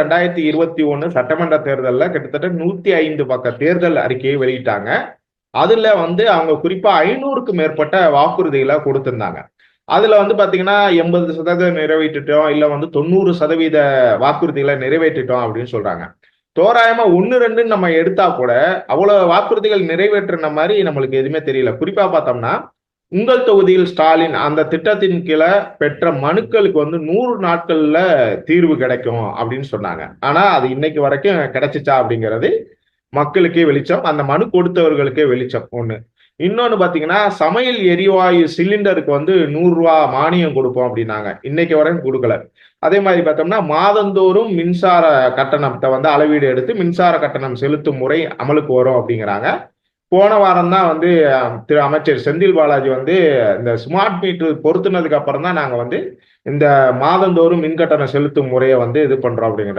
ரெண்டாயிரத்தி இருபத்தி ஒண்ணு சட்டமன்ற தேர்தலில் கிட்டத்தட்ட நூத்தி ஐந்து பக்க தேர்தல் அறிக்கையை வெளியிட்டாங்க. அதுல வந்து அவங்க குறிப்பா ஐநூறுக்கு மேற்பட்ட வாக்குறுதிகளை கொடுத்திருந்தாங்க. அதுல வந்து பாத்தீங்கன்னா எண்பது சதவீதம் நிறைவேற்றிட்டோம் இல்ல வந்து தொண்ணூறு சதவீத வாக்குறுதிகளை நிறைவேற்றிட்டோம் அப்படின்னு சொல்றாங்க. தோராயமா ஒன்னு ரெண்டுன்னு நம்ம எடுத்தா கூட அவ்வளவு வாக்குறுதிகள் நிறைவேற்றின மாதிரி நம்மளுக்கு எதுவுமே தெரியல. குறிப்பா பார்த்தோம்னா உங்கள் தொகுதியில் ஸ்டாலின் அந்த திட்டத்தின் கீழே பெற்ற மனுக்களுக்கு வந்து நூறு நாட்கள்ல தீர்வு கிடைக்கும் அப்படின்னு சொன்னாங்க. ஆனா அது இன்னைக்கு வரைக்கும் கிடைச்சிச்சா அப்படிங்கிறது மக்களுக்கே வெளிச்சம் அந்த மனு கொடுத்தவர்களுக்கே வெளிச்சம் ஒண்ணு. இன்னொன்று பார்த்தீங்கன்னா சமையல் எரிவாயு சிலிண்டருக்கு வந்து நூறுரூவா மானியம் கொடுப்போம் அப்படின்னாங்க. இன்னைக்கு வரைக்கும் கொடுக்கல. அதே மாதிரி பார்த்தோம்னா மாதந்தோறும் மின்சார கட்டணத்தை வந்து அளவீடு எடுத்து மின்சார கட்டணம் செலுத்தும் முறை அமலுக்கு வரும் அப்படிங்கிறாங்க. போன வாரம் தான் வந்து திரு அமைச்சர் செந்தில் பாலாஜி வந்து இந்த ஸ்மார்ட் மீட்டர் பொருத்தினதுக்கு அப்புறம் தான் நாங்கள் வந்து இந்த மாதந்தோறும் மின்கட்டணம் செலுத்தும் முறையை வந்து இது பண்றோம் அப்படிங்கிற